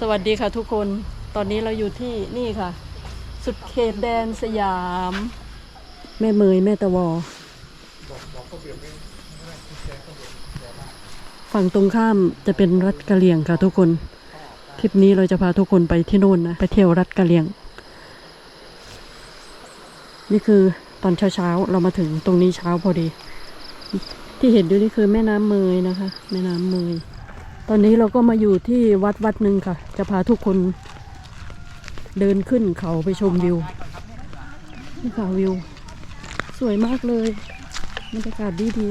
สวัสดีค่ะทุกคน ตอนนี้เราอยู่ที่นี่ค่ะ สุดเขตแดนสยาม แม่เมยแม่ตะวอ ฝั่งตรงข้ามจะเป็นรัฐกะเหรี่ยงค่ะทุกคน คลิปนี้เราจะพาทุกคนไปที่โน่นนะ ไปเที่ยวรัฐกะเหรี่ยง นี่คือตอนเช้าๆ เรามาถึงตรงนี้เช้าพอดี ที่เห็นอยู่นี่คือแม่น้ำเมยนะคะ แม่น้ำเมย ตอนนี้เราก็มาอยู่ที่วัดวัดหนึ่งค่ะ จะพาทุกคนเดินขึ้นเขาไปชมวิวนี่ค่ะวิว สวยมากเลยบรรยากาศดีดี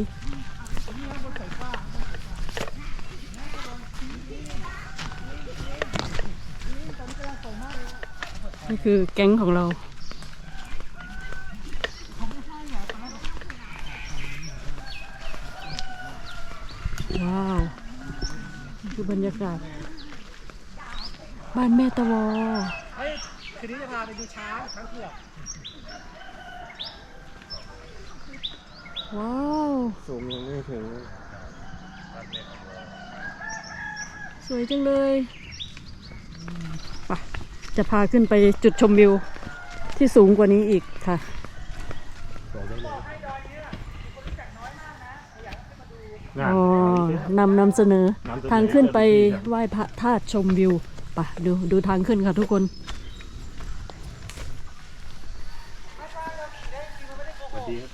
นี่คือแก๊งของเรา ว้าว นี่คือ บรรยากาศ บ้านแม่ตะวอเฮ้ยคืนนี้จะพาไปดูช้างช้างเผือกว้าวสูงยังไม่ถึงสวยจังเลยไปจะพาขึ้นไปจุดชมวิวที่สูงกว่านี้อีกค่ะ งานอ๋อนำนำเสนอ ทางขึ้นไปไหว้พระธาตุชมวิวไปะดูดูทางขึ้นค่ะทุกคน สวัสดีครับ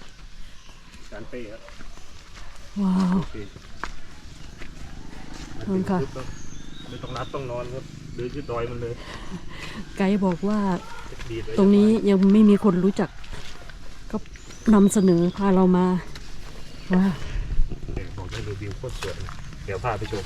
จานเป้ครับว้าว โอเคนั่นค่ะ ไม่ต้องนัดต้องนอนครับเดินขึ้นดอยมันเลยไกด์บอกว่าดีดเลยตรงนี้ยังไม่มีคนรู้จัก ก็นำเสนอพาเรามาว้าวเดี๋ยวบอกได้ดูวิวโคตรสวยเดี๋ยวพาไปชม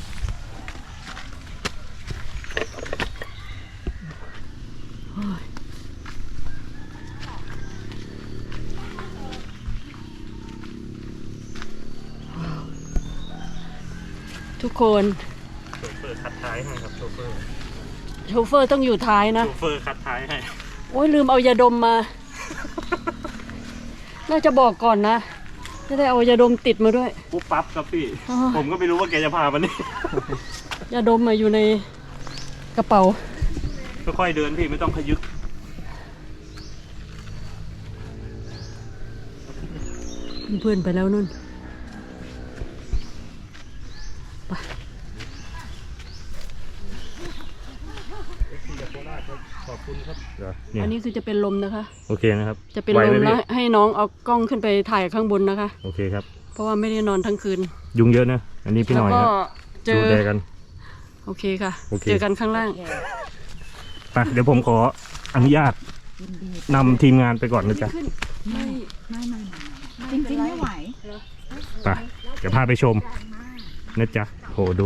ทุกคนโชเฟอร์คัดท้ายให้ครับโชเฟอร์โชเฟอร์ต้องอยู่ท้ายนะโชเฟอร์คัดท้ายให้โอ้ยลืมเอายาดมมา น่าจะบอกก่อนนะ จะได้เอายาดมติดมาด้วย ปุ๊บปั๊บครับพี่ อ๋อ ผมก็ไม่รู้ว่าแกจะพามานี่ ยาดมมาอยู่ในกระเป๋า ค่อยๆเดินพี่ไม่ต้องขยึก เพื่อนๆไปแล้วนุ่น ขอบคุณครับเนี่อัยนนี้คือจะเป็นลมนะคะ โอเคนะครับจะเป็นไหวลมไหแล้วพี่ให้น้องเอากล้องขึ้นไปถ่ายข้างบนนะคะ โอเคครับ เพราะว่าไม่ได้นอนทั้งคืน ยุงเยอะนะ อันนี้พี่หแล้วน่อยก็ครับเจดูอ แลกัน โอเคค่ะ โอเค เจอกันข้างล่าง ไปเดี๋ยวผมขออนุญาตนำทีมงานไปก่อนนะจ๊ะไม่จริงๆไม่ไหว ไปเดี๋ยวพาไปชมนะจ๊ะโหดู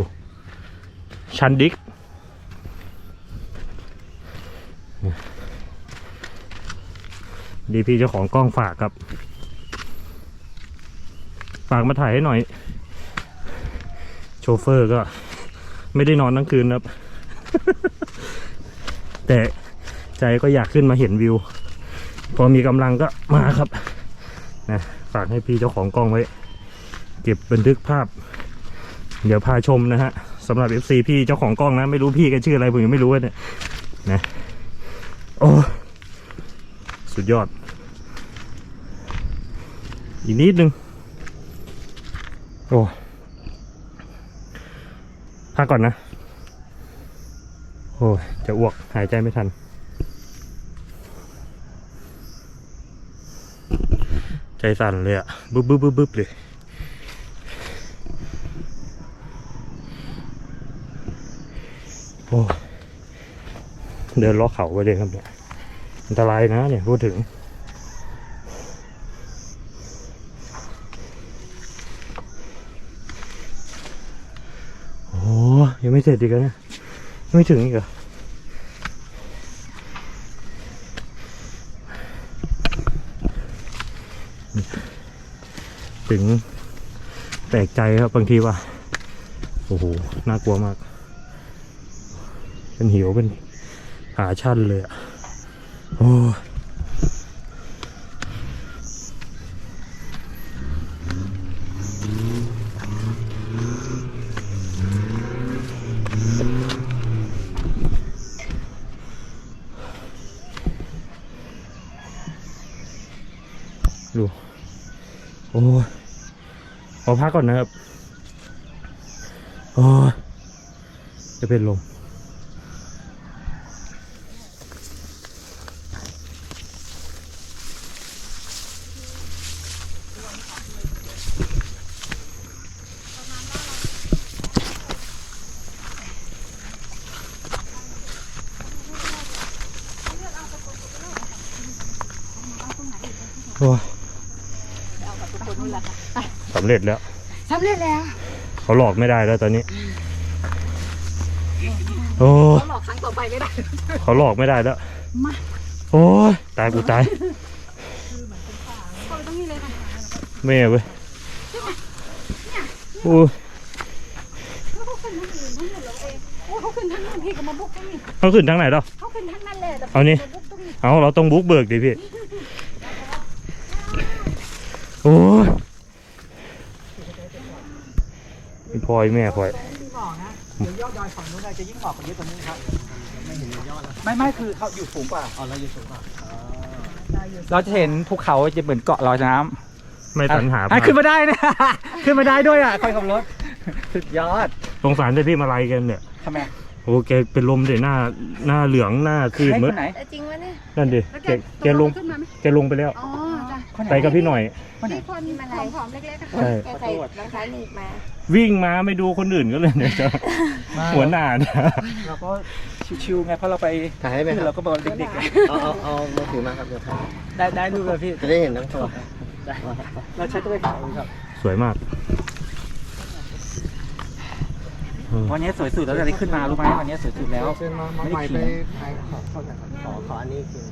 ชันดิก ดีพี่เจ้าของกล้องฝากครับ ฝากมาถ่ายให้หน่อย โชเฟอร์ก็ ไม่ได้นอนทั้งคืนครับ แต่ใจก็อยากขึ้นมาเห็นวิว พอมีกำลังก็มาครับนะฝากให้พี่เจ้าของกล้องไว้ เก็บบันทึกภาพ เดี๋ยวพาชมนะฮะสำหรับ FC พี่เจ้าของกล้องนะ ไม่รู้พี่แกชื่ออะไรผมยังไม่รู้เลยเนี่ยนะโอ้สุดยอด อีกนิดนึง โอ้พักก่อนนะ โอ้จะอ้วกหายใจไม่ทัน ใจสั่นเลยอะบึ๊บบึ๊บบึ๊บบึ๊บเลยโอ้เดินล้อเขาไปเลยครับเนี่ยอันตรายนะเนี่ยพูดถึง โอ้ ยังไม่เสร็จอีกเหรอเนี่ยยังไม่ถึงอีกเหรอถึงแปลกใจครับบางทีว่า โอ้โห น่ากลัวมาก เป็นหิวเป็นหาชั่นเลยอะ โอ้ ดูโอ้ขอพักก่อนนะครับโอ้จะเป็นลมโอ้ ยสำเร็จแล้ว สำเร็จแล้วเขาหลอกไม่ได้แล้วตอนนี้ โอ้ยหลอกครั้งต่อไปไม่ได้ เขาหลอกไม่ได้แล้ว มา โอ้ยตายกูตายเข้าไปตรงนี้เลยค่ะแม่เว้ยโอ้ยโอ้เขาขึ้นทั้งนั้นพี่ก็มาบุกตรงนี้เขาขึ้นทางไหนดอกเขาขึ้นทั้งนั้นเลยแต่เอานี่ มาบุกตรงนี้เอาเราต้องบุกเบิกดิพี่ โอ้ยพี่พลอยแม่พลอยที่บอกนะเดี๋ยวยอดดอยฝั่งนู้นน่ะจะยิ่งหมอกกว่าเยอะกว่านี้ครับไม่เห็นยอดไม่ไม่คือเขาอยู่สูงกว่าอ๋อเราอยู่สูงกว่าเราจะเห็นภูเขาจะเหมือนเกาะลอยน้ำไม่สัญหาอะขึ้นมาได้นะ ขึ้นมาได้ด้วยอะคอยขับรถสุดยอดสงสารแต่พี่มาไล่กันเนี่ยทำไม โอ้แกเป็นลมเลยหน้าหน้าเหลืองหน้าซีดให้มืคดนไหนจริงวะเนี่ยนั่นดิแล้วแกแกลงขึ้นมาไหมแกลงไปแล้ว อ๋อจ้ะคนไหนไปกับพี่หน่อยคนไหนที่คนผอมๆเล็กๆอะใช่ แกใส่รองเท้าหนีบมา วิ่งมาไม่ดูคนอื่นก็เลยเนี่ยจะหัวหน้าเนี่ยเราก็ชิวๆไงเพราะเราไปถ่ายให้ไหมครับ เราก็บอกเด็กๆไงเอาเอาเอามือถือมาครับเดี๋ยวถ่ายได้ได้ดูเลยพี่จะได้เห็นทั้งตัวครับเราใช้ตัวไปถ่ายครับ สวยมากเออ วันนี้สวยสุดแล้วจะได้ขึ้นมารู้ไหมวันนี้สวยสุดแล้วเชิญมามาใหม่ไปถ่ายขอขอขอขออันนี้คือ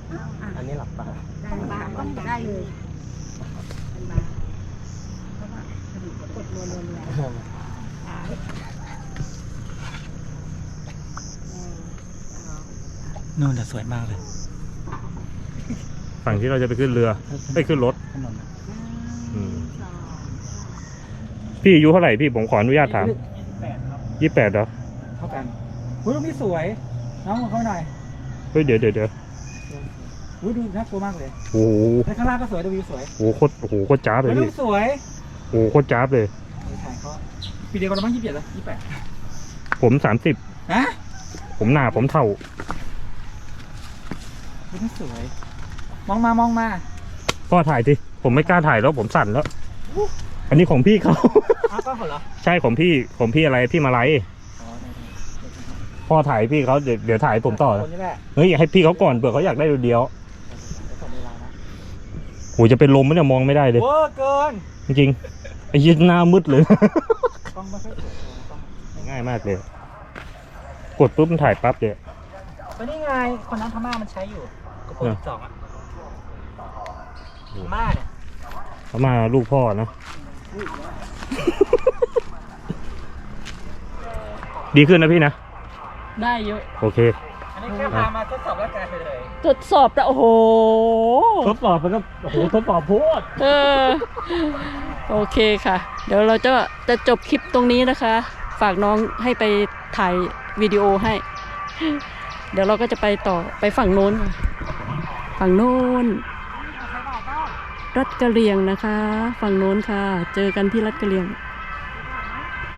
อันนี้หลับตาได้เลยนู่นแต่สวยมากเลย ฝั่งที่เราจะไปขึ้นเรือไปขึ้นรถถนนอืมพี่อายุเท่าไหร่พี่ผมขออนุญาตถามแปดครับ ยี่แปดเหรอเท่ากันอุ้ยตรงนี้สวยน้องมองเข้ามาหน่อยเฮ้ยเดี๋ยวเดี๋ยวเดี๋ยวอุ้ยดูน่ากลัวมากเลยโอ้โหแล้วข้างล่างก็สวยดูวิวสวยโอ้โหโคตรโอ้โหโคตรจ้าบเลอุ้ยยรูพี่ปสวยโอ้โหโคตรจ้าบเลยถ่ายเขาปีเดียวกันเราบ้างยี่สิบเจ็ดแล้วยี่สิบแปดผมสามสิบฮะผมหนาผมเท่า อุ้ยนี่สวย มองมามองมา พ่อถ่ายสิผมไม่กล้าถ่ายแล้วผมสั่นแล้ว อันนี้ของพี่เขา อ้าวก็เหรอใช่ของพี่ของพี่อะไรพี่มาไลฟ์อ๋อได้พ่อถ่ายพี่เขาเดี๋ยวเดี๋ยวถ่ายผมต่อคนนี้แหละเฮ้ยให้พี่เขาก่อนเผื่อเขาอยากได้เดียวเดี๋ยวส่งเวลานะๆโหจะเป็นลมไหมเนี่ยมองไม่ได้เลย เวอร์เกินจริงๆไอ้ยินหน้ามืดเลย กล้องไม่ค่อยสวยกล้องง่ายมากเลย กดปุ๊บมันถ่ายปั๊บเลยก็นี่ไงคนนั้นพม่ามันใช้อยู่กระโปรเอองสองอะพม่าเนี่ยเขามาลูกพ่อนะ ดีขึ้นนะพี่นะ ได้เยอะโอเค อันนี้แค่พามาทดสอบร่างกายเฉยทดสอบแต่โอ้โห ทดสอบมันก็โอ้โหทดสอบโพด เออ โอเคค่ะ เดี๋ยวเราจะจะจบคลิปตรงนี้นะคะ ฝากน้องให้ไปถ่ายวิดีโอให้ เดี๋ยวเราก็จะไปต่อไปฝั่งโน้นค่ะฝั่งโน้น รัดกะเรียงนะคะ ฝั่งโน้นค่ะ เจอกันที่รัดกะเรียง